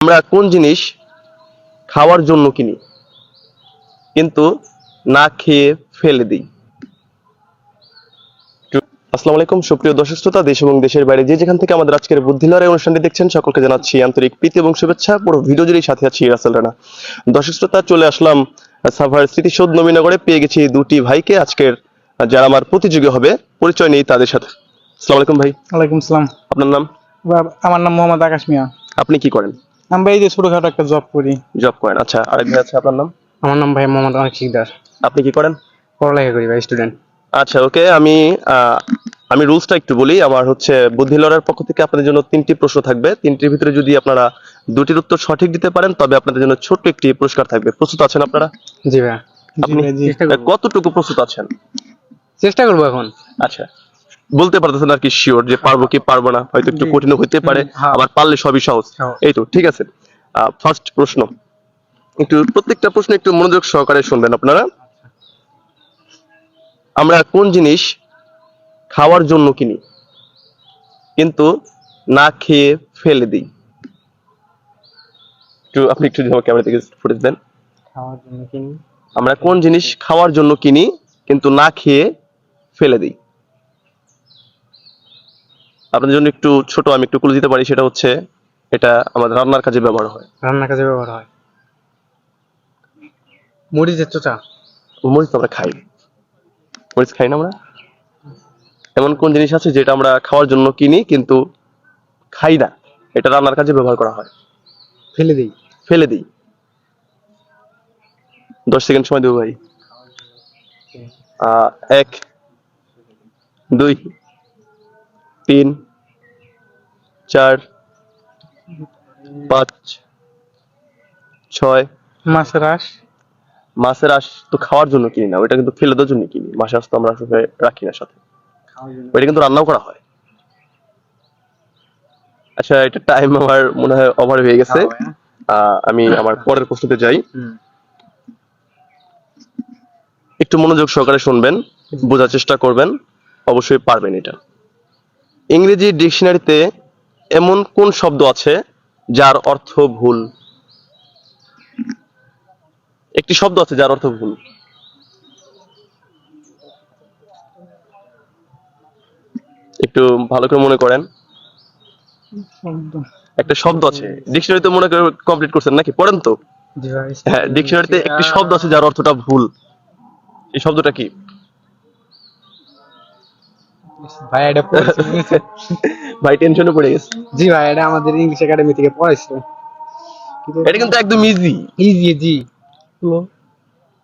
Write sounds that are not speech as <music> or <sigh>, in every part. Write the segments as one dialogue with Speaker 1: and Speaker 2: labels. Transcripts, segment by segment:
Speaker 1: আমরা কোন জিনিস খাওয়ার জন্য কিনি? কিন্তু না খেয়ে ফেলে দিই। আসসালামু আলাইকুম সুপ্রিয় দর্শক শ্রোতা দেশ এবং দেশের বাইরে যে যেখান থেকে আমাদের আজকের বুদ্ধি লড়াই অনুষ্ঠানটি দেখছেন সকলকে জানাচ্ছি আন্তরিক প্রীতি এবং শুভেচ্ছা। পুরো ভিডিও জুড়েই সাথে আছি রাসেল রানা। দর্শক শ্রোতা চলে আসলাম সাভার স্মৃতিসৌধ নবীনগরে। পেয়ে গেছি দুটি ভাইকে। আজকের যারা আমার প্রতিযোগী হবে পরিচয় নেই তাদের সাথে। আসসালামু আলাইকুম ভাই।
Speaker 2: ওয়ালাইকুম সালাম।
Speaker 1: আপনার নাম?
Speaker 2: আমার নাম মোহাম্মদ আকাশ মিয়া।
Speaker 1: আপনি কি করেন?
Speaker 2: আমি ভাই এই যে ছোটখাটো একটা জব করি।
Speaker 1: জব করেন আচ্ছা আরেক ভাই আছে আপনার নাম?
Speaker 3: আমার নাম ভাই মোহাম্মদ অনেক শিকদার।
Speaker 1: আপনি কি করেন?
Speaker 3: পড়ালেখা করি ভাই স্টুডেন্ট
Speaker 1: আচ্ছা ওকে আমি আহ, আমি রুলসটা একটু বলি আমার হচ্ছে বুদ্ধি লড়ার পক্ষ থেকে আপনাদের জন্য তিনটি প্রশ্ন থাকবে। তিনটির ভিতরে যদি আপনারা দুটির উত্তর সঠিক দিতে পারেন তবে আপনাদের জন্য ছোট্ট একটি পুরস্কার থাকবে। প্রস্তুত আছেন আপনারা?
Speaker 3: জি ভাই।
Speaker 1: আপনি কতটুকু প্রস্তুত আছেন?
Speaker 3: চেষ্টা করব এখন।
Speaker 1: আচ্ছা। বলতে পারতেছেন আর কি শিওর যে পারব কি পারব না হয়তো একটু কঠিন হতে পারে
Speaker 3: হ্যাঁ।
Speaker 1: আবার পারলে সবই সহজ।
Speaker 3: সহজ।
Speaker 1: এই তো ঠিক আছে। ফার্স্ট প্রশ্ন। একটু প্রত্যেকটা প্রশ্ন একটু মনোযোগ সহকারে শুনবেন আপনারা। আমরা কোন জিনিস খাওয়ার জন্য কিনি কিন্তু না খেয়ে ফেলে দিই? একটু আপনি একটু যদি আমার ক্যামেরা থেকে ফুটেজ দেন।
Speaker 3: খাওয়ার জন্য কিনি।
Speaker 1: আমরা কোন জিনিস খাওয়ার জন্য কিনি কিন্তু না খেয়ে ফেলে দিই? আপনাদের জন্য একটু ছোট আমি একটু ক্লু দিতে পারি সেটা হচ্ছে এটা আমাদের রান্নার কাজে ব্যবহার হয়।
Speaker 3: রান্নার কাজে ব্যবহার হয়। মরিচের চোচা।
Speaker 1: মরিচ তো আমরা খাই। মরিচ খাই না আমরা? এমন কোন জিনিস আছে যেটা আমরা খাওয়ার জন্য কিনি কিন্তু খাই না? এটা রান্নার কাজে ব্যবহার করা হয়।
Speaker 3: ফেলে দিই।
Speaker 1: ফেলে দিই। দশ সেকেন্ড সময় দেবো ভাই। আহ, এক দুই। তিন চার পাঁচ ছয়।
Speaker 2: মাছের আঁশ
Speaker 1: মাছের আঁশ তো খাওয়ার জন্য কিনি না ওটা কিন্তু ফেলে দেওয়ার জন্য কিনি। মাছের আঁশ তো আমরা আসলে রাখি না সাথে। ওইটা কিন্তু রান্নাও করা হয়। আচ্ছা এটা টাইম আমার মনে হয় ওভার হয়ে গেছে। আহ, আমি আমার পরের প্রশ্নতে যাই। একটু মনোযোগ সহকারে শুনবেন বোঝার চেষ্টা করবেন অবশ্যই পারবেন এটা। ইংরেজি ডিকশনারিতে এমন কোন শব্দ আছে যার অর্থ ভুল? একটি শব্দ আছে যার অর্থ ভুল। একটু ভালো করে মনে করেন। একটা শব্দ আছে। ডিকশনারিতে মনে করে কমপ্লিট করছেন নাকি? পড়েন তো? হ্যাঁ ডিকশনারিতে একটি শব্দ আছে যার অর্থটা ভুল। এই শব্দটা কি?
Speaker 3: ভাই এটা পড়েছি <laughs>
Speaker 1: ভাই টেনশনে পড়ে গেছে।
Speaker 3: জি ভাই এটা আমাদের ইংলিশ একাডেমি থেকে পড়াইছিল
Speaker 1: এটা কিন্তু একদম ইজি
Speaker 3: ইজি জি।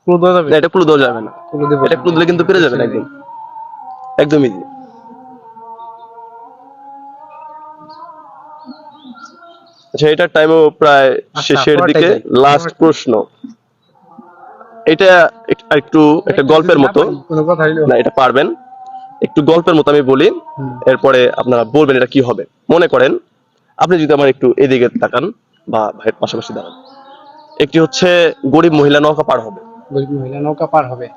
Speaker 2: হয়ে যাবে?
Speaker 1: এটা ক্লু দেওয়া যাবে না।
Speaker 3: দেবো।
Speaker 1: এটা ক্লু দিলে কিন্তু পেরে যাবেন একদম। একদম ইজি আচ্ছা এটার টাইমও প্রায়
Speaker 3: আচ্ছা,
Speaker 1: শেষের দিকে। লাস্ট প্রশ্ন। এটা একটু একটা গল্পের মতো। না এটা পারবেন। একটু গল্পের মতো আমি বলি এরপরে আপনারা বলবেন এটা কি হবে। মনে করেন আপনি যদি আমার একটু এদিকে তাকান বা ভাইয়ের পাশাপাশি দাঁড়ান। একটি হচ্ছে গরিব মহিলা নৌকা পার হবে।
Speaker 3: গরিব মহিলা নৌকা পার হবে।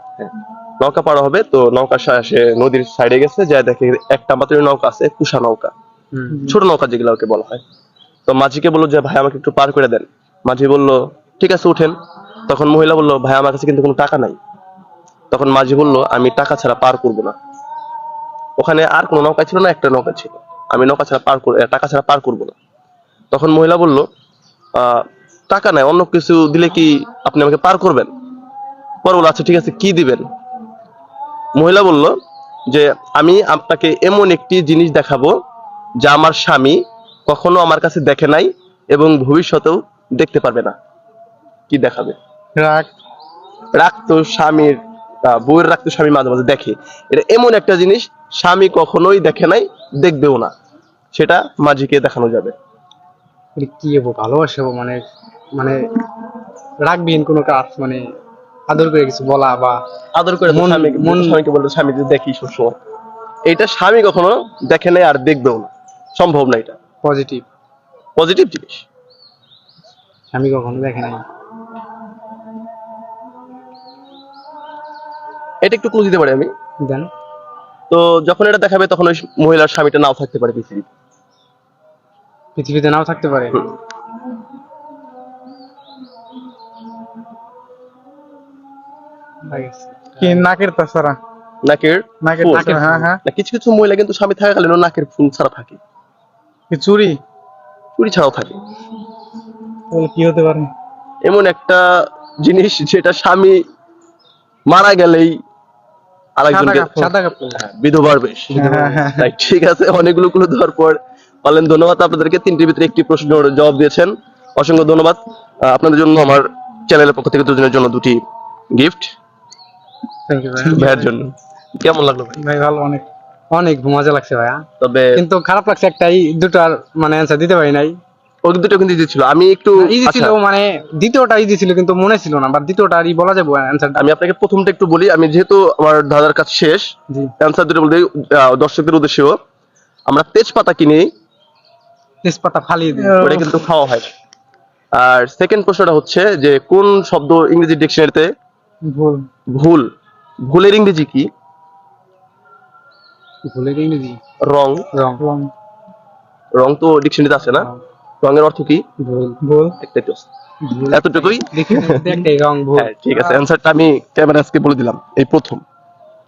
Speaker 1: নৌকা পার হবে তো নৌকার সা- নদীর সাইডে গেছে যা দেখে একটা মাত্র নৌকা আছে কুষা নৌকা। ছোট নৌকা যেগুলো ওকে বলা হয়। তো মাঝিকে বলল যে ভাই আমাকে একটু পার করে দেন। মাঝি বলল ঠিক আছে উঠেন। তখন মহিলা বলল ভাই আমার কাছে কিন্তু কোনো টাকা নাই। তখন মাঝি বলল আমি টাকা ছাড়া পার করব না। ওখানে আর কোনো নৌকা ছিল না একটা নৌকা ছিল। আমি নৌকা ছাড়া পার টাকা ছাড়া পার করব না। তখন মহিলা বলল আহ, টাকা নাই অন্য কিছু দিলে কি আপনি আমাকে পার করবেন? পরে বলল আচ্ছা ঠিক আছে কি দিবেন? মহিলা বলল যে আমি আপনাকে এমন একটি জিনিস দেখাবো যা আমার স্বামী কখনো আমার কাছে দেখে নাই এবং ভবিষ্যতেও দেখতে পারবে না। কি দেখাবে?
Speaker 2: রাগ।
Speaker 1: রাগ তো স্বামীর বউয়ের রাগ তো স্বামী মাঝে মাঝে দেখে। এটা এমন একটা জিনিস স্বামী কখনোই দেখে নাই দেখবেও না। সেটা মাঝিকে দেখানো যাবে।
Speaker 3: এটা কি হব ভালোবাসা মানে মানে রাখবিহীন কোনো কাজ মানে আদর করে কিছু বলা বা
Speaker 1: আদর করে
Speaker 3: মন- মন-
Speaker 1: স্বামীকে বলতো স্বামী যে দেখি সবসময়। এটা স্বামী কখনো দেখে নাই আর দেখবেও না। সম্ভব না এটা।
Speaker 3: পজিটিভ
Speaker 1: পজিটিভ জিনিস।
Speaker 3: স্বামী কখনো দেখে নাই।
Speaker 1: এটা একটু ক্লু দিতে পারি আমি?
Speaker 3: দেন।
Speaker 1: তো যখন এটা দেখাবে তখন ওই মহিলার স্বামীটা নাও থাকতে পারে পৃথিবীতে।
Speaker 3: পৃথিবীতে নাও থাকতে পারে?
Speaker 2: কি নাকের তাছাড়া
Speaker 1: নাকের
Speaker 2: নাকের হ্যাঁ হ্যাঁ।
Speaker 1: কিছু কিছু মহিলা কিন্তু স্বামী থাকাকালীন নাকের ফুল ছাড়া থাকে।
Speaker 2: চুরি
Speaker 1: চুরি ছাড়াও থাকে।
Speaker 2: কি হতে পারে?
Speaker 1: এমন একটা জিনিস যেটা স্বামী মারা গেলেই আরেকজনকে
Speaker 3: সাদা কাপড়।
Speaker 1: বিধবার বেশ।
Speaker 2: হ্যাঁ, হ্যাঁ,
Speaker 1: ঠিক আছে অনেকগুলো গুলো দেওয়ার পর ধন্যবাদ আপনাদেরকে। তিনটির ভিতরে একটি প্রশ্নের জবাব দিয়েছেন। অসংখ্য ধন্যবাদ। আপনাদের জন্য আমার চ্যানেলের পক্ষ থেকে দুজনের জন্য দুটি গিফট। ভাইয়ের জন্য। কেমন লাগল ভাই?
Speaker 2: ভাই ভালো অনেক
Speaker 3: অনেক মজা লাগছে ভাইয়া।
Speaker 1: তবে
Speaker 3: কিন্তু খারাপ লাগছে একটাই দুটার মানে অ্যান্সার দিতে পারি নাই।
Speaker 1: ওই দুটো কিন্তু ইজি ছিল। আমি একটু
Speaker 3: ইজি ছিল
Speaker 1: আচ্ছা,
Speaker 3: মানে দ্বিতীয়টা ইজি ছিল কিন্তু মনে ছিল না বা দ্বিতীয়টা আর বলা যাবে অ্যান্সারটা
Speaker 1: আমি আপনাকে প্রথমটা একটু বলি আমি যেহেতু আমার দাদার কাজ শেষ অ্যান্সার দুটো বলতে দর্শকদের উদ্দেশ্যেও। আমরা তেজপাতা কিনি।
Speaker 3: তেজপাতা ফালিয়ে দিই।
Speaker 1: ওটা কিন্তু খাওয়া হয়। আর সেকেন্ড প্রশ্নটা হচ্ছে যে কোন শব্দ ইংরেজি ডিকশনারিতে
Speaker 2: ভুল।
Speaker 1: ভুল? ভুলের ইংরেজি কি?
Speaker 3: ভুলে ইংরেজি?
Speaker 1: রং।
Speaker 3: রং।
Speaker 2: রং।
Speaker 1: রং তো ডিকশনারিতে আছে না? রঙের অর্থ কি?
Speaker 3: ভুল।
Speaker 1: এতটুকুই?
Speaker 3: রং ভুল।
Speaker 1: হ্যাঁ ঠিক আছে অ্যান্সারটা আমি ক্যামেরা আজকে বলে দিলাম। এই প্রথম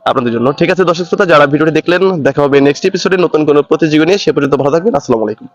Speaker 1: আপনাদের জন্য। ঠিক আছে দর্শক শ্রোতা যারা ভিডিওটি দেখলেন দেখা হবে নেক্সট এপিসোডে নতুন কোনো প্রতিযোগী নিয়ে। সে পর্যন্ত ভালো থাকবেন। আসসালামু আলাইকুম।